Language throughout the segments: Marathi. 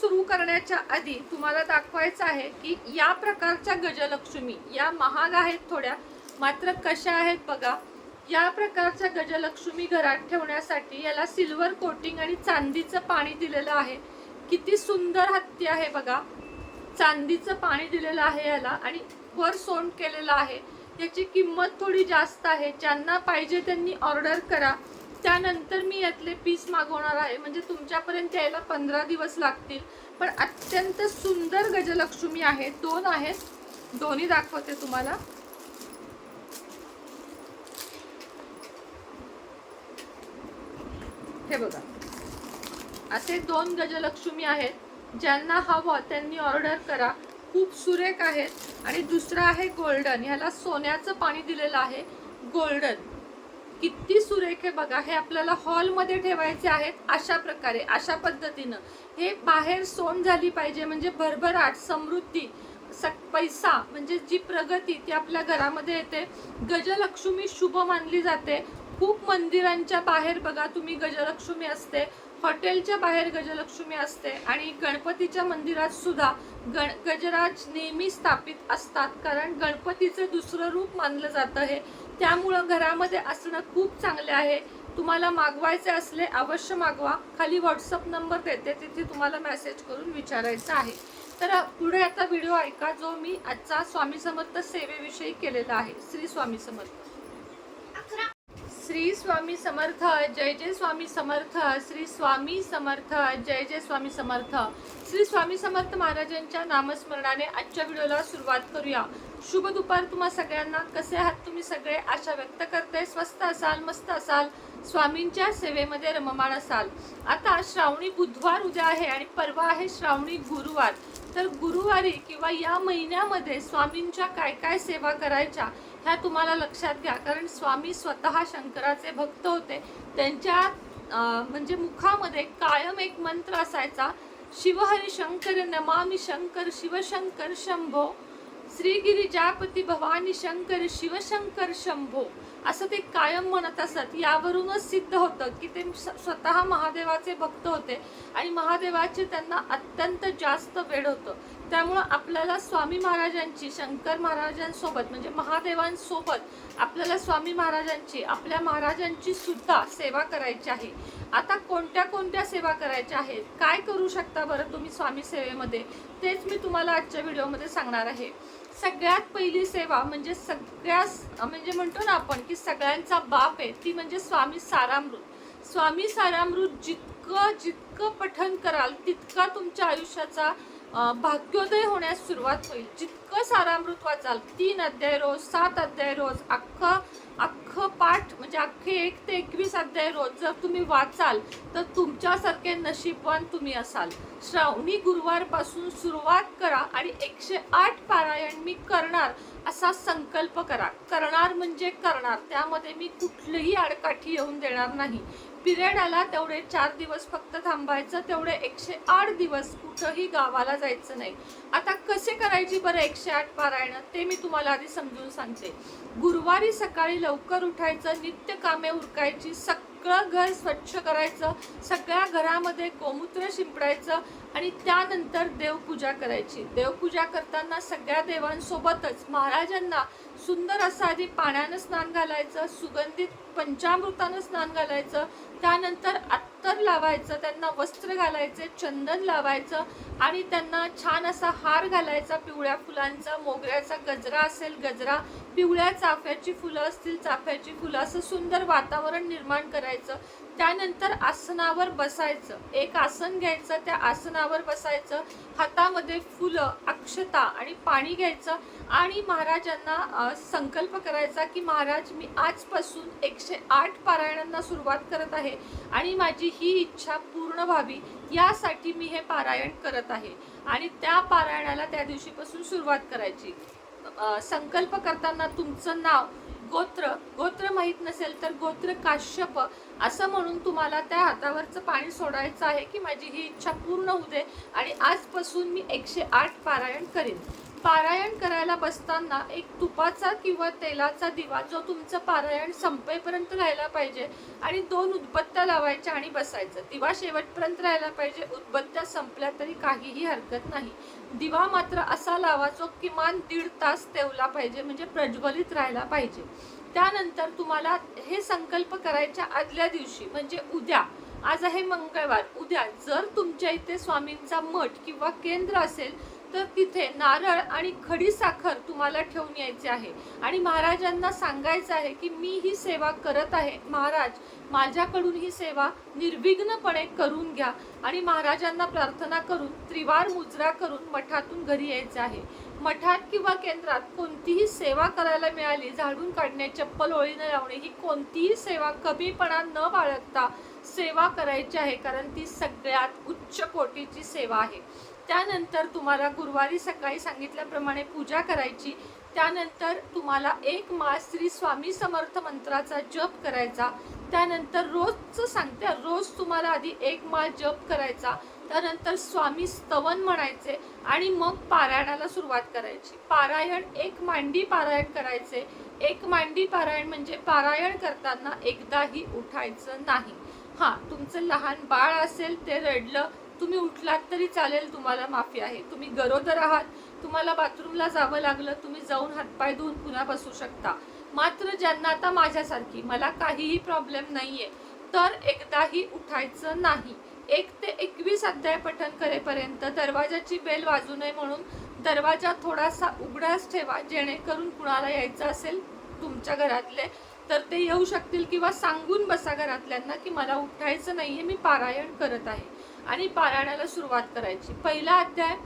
सुरू करण्याच्या आधी तुम्हाला दाखवायचं आहे की या प्रकारच्या गजलक्ष्मी या महाग आहेत थोड्या मात्र कशा आहेत बघा. या प्रकारच्या गजलक्ष्मी घरात ठेवण्यासाठी याला सिल्वर कोटिंग आणि चांदीचं पाणी दिलेलं आहे. किती सुंदर हत्ती आहे बघा. चांदीचं पाणी दिलेलं आहे याला आणि वर सोंड केलेलं आहे. याची किंमत थोडी जास्त आहे. ज्यांना पाहिजे त्यांनी ऑर्डर करा. त्यानंतर मी यातले पीस मागवणार आहे. म्हणजे तुमच्यापर्यंत यायला पंधरा दिवस लागतील. पण अत्यंत सुंदर गजलक्ष्मी आहे. दोन आहेत. दोन्ही दाखवते तुम्हाला. हे बघा. असे दोन गजलक्ष्मी आहेत. ज्यांना हवं त्यांनी ऑर्डर करा. खूप सुरेख आहेत. आणि दुसरं आहे गोल्डन. ह्याला सोन्याचं पाणी दिलेलं आहे. गोल्डन. किती सुरेख आहे बघा हे आपल्याला हॉलमध्ये ठेवायचे आहेत अशा प्रकारे अशा पद्धतीनं. हे बाहेर सोन झाली पाहिजे म्हणजे भरभराट समृद्धी स पैसा म्हणजे जी प्रगती ती आपल्या घरामध्ये येते. गजलक्ष्मी शुभ मानली जाते. खूप मंदिरांच्या बाहेर बघा तुम्ही गजलक्ष्मी असते हॉटेलच्या बाहेर गजलक्ष्मी असते आणि गणपतीच्या मंदिरात सुद्धा गण गजराज नेहमी स्थापित असतात. कारण गणपतीचं दुसरं रूप मानलं जातं हे. त्यामुळं घरामध्ये असणं खूप चांगले आहे. तुम्हाला मागवायचे असले अवश्य मागवा. खाली व्हॉट्सअप नंबर देते तिथे तुम्हाला मेसेज करून विचारायचं आहे. तर पुढे आता व्हिडिओ ऐका जो मी आजचा स्वामी समर्थ सेवेविषयी केलेला आहे. श्री स्वामी समर्थ. श्री स्वामी समर्थ जय जय स्वामी समर्थ श्री स्वामी समर्थ जय जय स्वामी समर्थ. श्री स्वामी समर्थ महाराजांच्या नामस्मरणाने आजच्या व्हिडिओला सुरुवात करूया. शुभ दुपार तुम्हा सगळ्यांना. कसे आहात तुम्ही सगळे? आशा व्यक्त करते. स्वस्त असाल मस्त असाल. स्वामींच्या सेवेमध्ये रममाण असाल. आता श्रावणी बुधवार उद्या आहे आणि परवा आहे श्रावणी गुरुवार. तर गुरुवारी किंवा या महिन्यामध्ये स्वामींच्या काय काय सेवा करायच्या? ह्या तुम्हाला लक्षात घ्या कारण स्वामी स्वतः शंकराचे भक्त होते. त्यांच्या म्हणजे मुखामध्ये कायम एक मंत्र असायचा शिवहरी शंकर नमामि शंकर शिवशंकर शंभो श्रीगिरिजापती भवानी शंकर शिवशंकर शंभो. असं ते कायम म्हणत असत. यावरूनच सिद्ध होतं की ते स्वतः महादेवाचे भक्त होते आणि महादेवाचे त्यांना अत्यंत जास्त वेळ होतं. त्यामुळं आपल्याला स्वामी महाराजांची शंकर महाराजांसोबत म्हणजे महादेवांसोबत आपल्याला स्वामी महाराजांची आपल्या महाराजांची सुद्धा सेवा करायची आहे. आता कोणत्या कोणत्या सेवा करायच्या आहेत? काय करू शकता बरं तुम्ही स्वामी सेवेमध्ये? तेच मी तुम्हाला आजच्या व्हिडिओमध्ये सांगणार आहे. सगळ्यात पहिली सेवा म्हणजे सगळ्यास म्हणजे म्हणतो ना आपण की सगळ्यांचा बाप आहे ती म्हणजे स्वामी सारामृत. स्वामी सारामृत जितकं जितकं पठन कराल तितका तुमच्या आयुष्याचा भाग्योदय होण्यास सुरुवात होईल. जितकं सारामृत वाचाल तीन अध्याय रोज सात अध्याय रोज अख्खं अख्खं पाठ म्हणजे अख्खे एक ते एकवीस अध्याय रोज जर तुम्ही वाचाल तर तुमच्यासारखे नशीबवान तुम्ही असाल. श्रावणी गुरुवारपासून सुरुवात करा आणि एकशे आठ पारायण मी करणार असा संकल्प करा. करणार म्हणजे करणार त्यामध्ये मी कुठलीही आडकाठी येऊन देणार नाही. पिरियड आला तेवढे चार दिवस फक्त थांबायचं तेवढे एकशे आठ दिवस कुठंही गावाला जायचं नाही. आता कसे करायची बरं एकशे आठ पारायण? ते मी तुम्हाला आधी समजून सांगते. गुरुवारी सकाळी लवकर उठायचं नित्य कामे उरकायची सगळं घर स्वच्छ करायचं सगळ्या घरामध्ये गोमूत्र शिंपडायचं आणि त्यानंतर देवपूजा करायची. देवपूजा करताना सगळ्या देवांसोबतच महाराजांना सुंदर असं आधी पाण्यानं स्नान घालायचं सुगंधित पंचामृतानं स्नान घालायचं त्यानंतर अत्तर लावायचं त्यांना वस्त्र घालायचे चंदन लावायचं आणि त्यांना छान असा हार घालायचा पिवळ्या फुलांचा मोगऱ्याचा गजरा असेल गजरा पिवळ्या चाफ्याची फुलं असतील चाफ्याची फुलं असं सुंदर वातावरण निर्माण करायचं. त्यानंतर आसनावर बसायचं. एक आसन घ्यायचं त्या आसनावर बसायचं हातामध्ये फुलं अक्षता आणि पाणी घ्यायचं आणि महाराजांना संकल्प करायचा की महाराज मी आजपासून एकशे आठ पारायणांना सुरुवात करत आहे आणि माझी ही इच्छा पूर्ण व्हावी यासाठी मी हे पारायण करत आहे. आणि त्या पारायणाला त्या दिवशीपासून सुरुवात करायची. संकल्प करताना तुमचं नाव गोत्र गोत्र माहीत नसेल तर गोत्र काश्यप असं म्हणून तुम्हाला त्या हातावरचं पाणी सोडायचं आहे की माझी ही इच्छा पूर्ण होऊ दे आणि आजपासून मी एकशे आठ पारायण करीन. पारायण करायला बसताना एक तुपाचा किंवा तेलाचा दिवा जो तुमचं पारायण संपेपर्यंत राहायला पाहिजे आणि दोन उदबत्त्या लावायच्या आणि बसायचं. दिवा शेवटपर्यंत राहायला पाहिजे उदबत्त्या संपल्या तरी काहीही हरकत नाही. दिवा मात्र असा लावा जो किमान दीड तास तेवला पाहिजे म्हणजे प्रज्वलित राहायला पाहिजे. त्यानंतर तुम्हाला हे संकल्प करायच्या आदल्या दिवशी म्हणजे उद्या आज आहे मंगळवार उद्या जर तुमच्या इथे स्वामींचा मठ किंवा केंद्र असेल तर तिथे नारळ आणि खडी साखर तुम्हाला ठेवून यायचे आहे. आणि महाराजांना सांगायचं आहे की मी ही सेवा करत आहे. महाराज माझ्याकडून ही सेवा निर्विघ्नपणे करून घ्या. आणि महाराजांना प्रार्थना करून त्रिवार मुजरा करून मठातून घरी यायचं आहे. मठात किंवा केंद्रात कोणतीही सेवा करायला मिळाली झाडून काढणे चप्पल ओळीने लावणे ही कोणतीही सेवा कमीपणा न बाळगता सेवा करायची आहे कारण ती सगळ्यात उच्च कोटीची सेवा आहे. त्यानंतर तुम्हाला गुरुवारी सकाळी सांगितल्याप्रमाणे पूजा करायची. त्यानंतर तुम्हाला एक मास श्री स्वामी समर्थ मंत्राचा जप करायचा. त्यानंतर रोजचं सांगते रोज तुम्हाला आधी एक मास जप करायचा. त्यानंतर स्वामी स्तवन म्हणायचे आणि मग पारायणाला सुरुवात करायची. पारायण एक मांडी पारायण करायचे. एक मांडी पारायण म्हणजे पारायण करताना एकदाही उठायचं नाही. हां तुमचं लहान बाळ असेल ते रडलं तुम्ही उठलात तरी चालेल तुम्हाला माफी आहे. तुम्ही गरोदर आहात तुम्हाला बाथरूमला जावं लागलं तुम्ही जाऊन हातपाय धुवून पुन्हा बसू शकता. मात्र ज्यांना आता माझ्यासारखी मला काहीही प्रॉब्लेम नाहीये तर एकदाही उठायचं नाही. एक ते एकवीस अध्याय पठन करेपर्यंत दरवाजाची बेल वाजू नये म्हणून दरवाजा थोडासा उघडाच ठेवा जेणेकरून कुणाला यायचं असेल तुमच्या घरातले तर ते येऊ शकतील किंवा सांगून बसा घरातल्यांना की मला उठायचं नाही आहे मी पारायण करत आहे. आणि पारायणाला सुरुवात करायची. पहिला अध्याय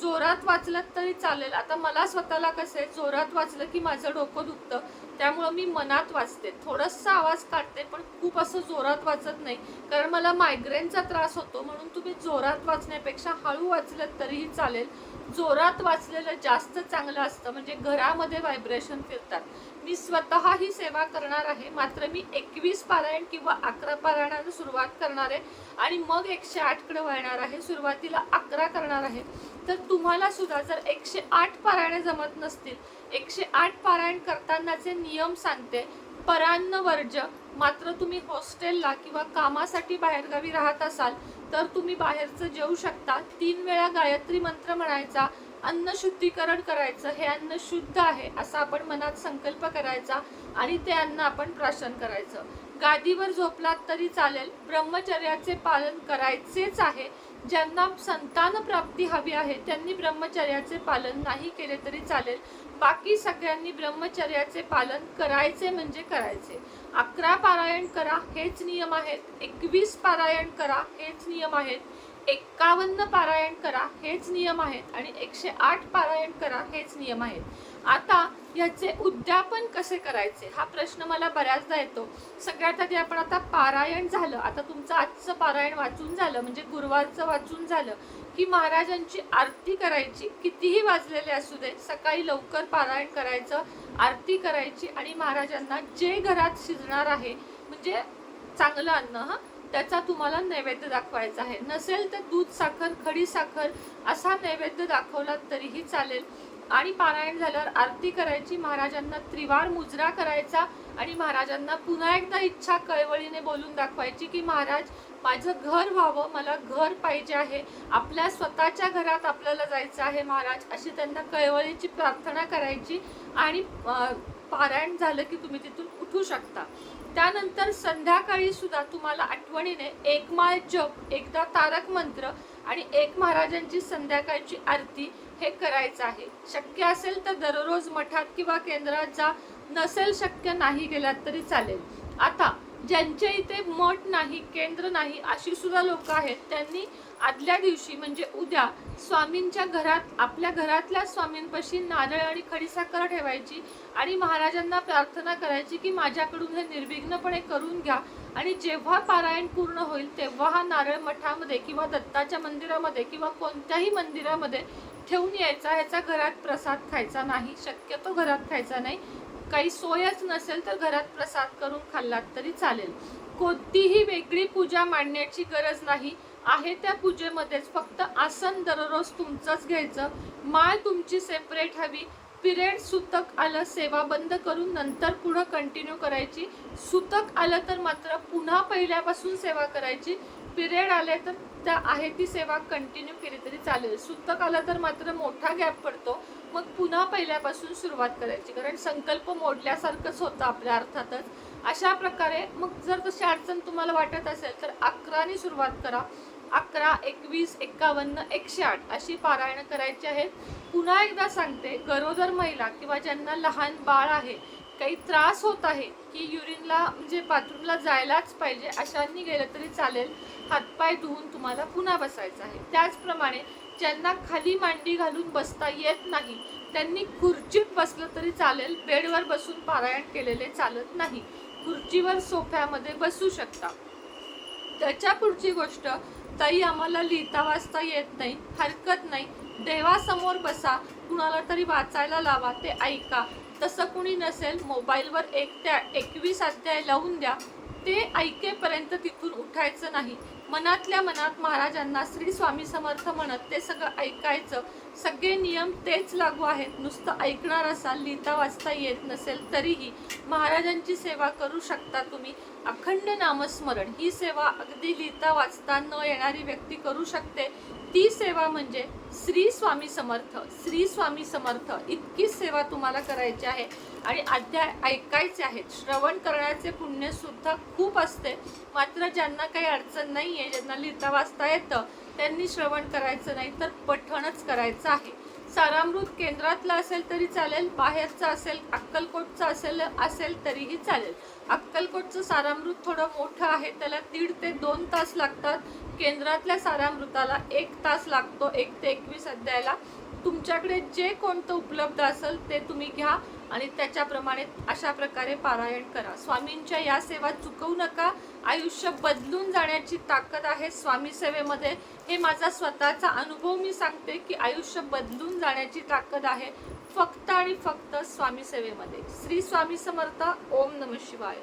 जोरात वाचलं तरी चालेल. आता मला स्वतःला कसं आहे जोरात वाचलं की माझं डोकं दुखतं. त्यामुळं मी मनात वाचते. थोडासा आवाज काढते पण खूप असं जोरात वाचत नाही. कारण मला मायग्रेनचा त्रास होतो म्हणून तुम्ही जोरात वाचण्यापेक्षा हळू वाचलं तरीही चालेल. जोरात वाचलेलं जास्त चांगलं असतं म्हणजे घरामध्ये व्हायब्रेशन फिरतात. मी स्वतः ही सेवा करणार आहे. मात्र मी एकवीस पारायण किंवा अकरा पारायणानं सुरुवात करणार आहे आणि मग एकशे आठकडे वळणार आहे. सुरुवातीला अकरा करणार आहे. तर तुम्हाला सुद्धा जर एकशे आठ पारायणे जमत नसतील एकशे आठ पारायण करतानाचे नियम सांगते. परान्न वर्ज मात्र तुम्ही हॉस्टेलला किंवा कामासाठी बाहेरगावी राहत असाल तर तुम्ही बाहेरचं जेवू शकता. तीन वेळा गायत्री मंत्र म्हणायचा. अन्न शुद्धीकरण करायचं हे अन्न शुद्ध आहे असा आपण मनात संकल्प करायचा आणि ते अन्न आपण प्राशन करायचं. गादीवर झोपलात तरी चालेल ब्रह्मचर्याचे पालन करायचेच आहे. ज्यांना संतान प्राप्ती हवी आहे त्यांनी ब्रह्मचर्याचे पालन नाही केले तरी चालेल. बाकी सगळ्यांनी ब्रह्मचर्याचे पालन करायचे म्हणजे करायचे. अकरा पारायण करा हेच नियम आहेत. एकवीस पारायण करा हेच नियम आहेत. एक्कावन्न पारायण करा हेच नियम आहेत आणि एकशे आठ पारायण करा हेच नियम आहेत. आता ह्याचे उद्यापन कसे करायचे? हा प्रश्न मला बऱ्याचदा येतो. सगळ्यात आधी आपण आता पारायण झालं. आता तुमचं आजचं पारायण वाचून झालं म्हणजे गुरुवारचं वाचून झालं की महाराजांची आरती करायची. कितीही वाजलेले असू दे सकाळी लवकर पारायण करायचं आरती करायची आणि महाराजांना जे घरात शिजणार आहे म्हणजे चांगलं अन्न हां? त्याचा तुम्हाला नैवेद्य दाखवायचा आहे. नसेल तर दूध साखर खडी साखर असा नैवेद्य दाखवला तरीही चालेल. आणि पारायण झाल्यावर आरती करायची महाराजांना त्रिवार मुजरा करायचा आणि महाराजांना पुन्हा एकदा इच्छा कळवळीने बोलून दाखवायची की महाराज माझं घर व्हावं मला घर पाहिजे आहे. आपल्या स्वतःच्या घरात आपल्याला जायचं आहे महाराज. अशी त्यांना कळवळीची प्रार्थना करायची आणि पारायण झालं की तुम्ही तिथून उठू शकता. त्यानंतर संध्याकाळी सुद्धा तुम्हाला आठवणीने एक माळ जप एकदा तारक मंत्र आणि एक महाराजांची संध्याकाळची आरती हे करायचं आहे. शक्य असेल तर दररोज मठात किंवा केंद्रात जा. नसेल शक्य नाही गेलात तरी चालेल. आता ज्यांच्या इथे मठ नाही केंद्र नाही अशी सुद्धा लोक आहेत. त्यांनी आदल्या दिवशी म्हणजे उद्या स्वामींच्या घरात आपल्या घरातल्या स्वामींपाशी नारळ आणि खडीसाखर ठेवायची आणि महाराजांना प्रार्थना करायची की माझ्याकडून हे निर्विघ्नपणे करून घ्या. आणि जेव्हा पारायण पूर्ण होईल तेव्हा हा नारळ मठामध्ये किंवा दत्ताच्या मंदिरामध्ये किंवा कोणत्याही मंदिरामध्ये ठेवून यायचा. ह्याचा घरात प्रसाद खायचा नाही. शक्यतो घरात खायचा नाही. काही सोयच नसेल तर घरात प्रसाद करून खाल्लात तरी चालेल. कोणतीही वेगळी पूजा मांडण्याची गरज नाही. आहे त्या पूजेमध्येच फक्त आसन दररोज तुमचंच घ्यायचं. माळ तुमची सेपरेट हवी. पिरियड सुतक आलं सेवा बंद करून नंतर पुढं कंटिन्यू करायची. सुतक आलं तर मात्र पुन्हा पहिल्यापासून सेवा करायची. पिरियड आले तर त्या आहे ती सेवा कंटिन्यू केली तरी चालेल. सुतक आलं तर मात्र मोठा गॅप पडतो. मग पुन्हा पहिल्यापासून सुरुवात करायची कारण संकल्प मोडल्यासारखंच होतं आपल्या अर्थातच. अशा प्रकारे मग जर तशी अडचण तुम्हाला वाटत असेल तर अकराने सुरुवात करा. अकरा एकवीस एक्कावन्न एकशे आठ अशी पारायणं करायची आहेत. पुन्हा एकदा सांगते गरोदर महिला किंवा ज्यांना लहान बाळ आहे काही त्रास होत आहे की युरिनला म्हणजे बाथरूमला जायलाच पाहिजे अशांनी गेलं तरी चालेल. हातपाय धुवून तुम्हाला पुन्हा बसायचं आहे. त्याचप्रमाणे ज्यांना खाली मांडी घालून बसता येत नाही त्यांनी खुर्चीत बसलं तरी चालेल बेडवर बसून पारायण केलेले चालत नाही. खुर्चीवर सोफ्यामध्ये बसू शकता. त्याच्या पुढची गोष्ट ताई आम्हाला लिहिता वाचता येत नाही हरकत नाही. देवासमोर बसा कुणाला तरी वाचायला लावा ते ऐका. तसं कुणी नसेल मोबाईलवर एक त्या एकवीस अध्याय लावून द्या. ते ऐकेपर्यंत तिथून उठायचं नाही. मनातल्या मनात महाराजांना श्री स्वामी समर्थ म्हणत ते सगळं ऐकायचं. सगळे नियम तेच लागू आहेत. नुसतं ऐकणार असाल लिहिता वाचता येत नसेल तरीही महाराजांची सेवा करू शकता तुम्ही. अखंड नामस्मरण. ही सेवा अगदी लिहिता वाचता न येणारी व्यक्ती करू शकते. ती सेवा म्हणजे श्री स्वामी समर्थ श्री स्वामी समर्थ इतकीच सेवा तुम्हाला करायची आहे. आणि अध्याय ऐकायचे आहेत. श्रवण करण्याचे पुण्य सुद्धा खूप असते. मात्र ज्यांना काही अडचण नाही आहे ज्यांना लिहिता वाचता येतं त्यांनी श्रवण करायचं नाही तर पठणच करायचं आहे. सारामृत केंद्रातला असेल तरी चालेल बाहेरचं असेल अक्कलकोटचं असेल असेल तरीही चालेल. अक्कलकोटचं सारामृत थोडं मोठं आहे त्याला दीड ते दोन तास लागतात. केंद्रातल्या सारामृताला एक तास लागतो एक ते एकवीस अध्यायाला. तुमच्याकडे जे कोणतं उपलब्ध असेल ते तुम्ही घ्या आणि त्याच्याप्रमाणे अशा प्रकारे पारायण करा. स्वामींच्या या सेवा चुकवू नका. आयुष्य बदलून जाण्याची ताकद आहे स्वामी सेवेमध्ये. हे माझा स्वतःचा अनुभव. मी सांगते की आयुष्य बदलून जाण्याची ताकद आहे फक्त आणि फक्त स्वामी सेवेमध्ये. श्री स्वामी समर्थ. ओम नम शिवाय.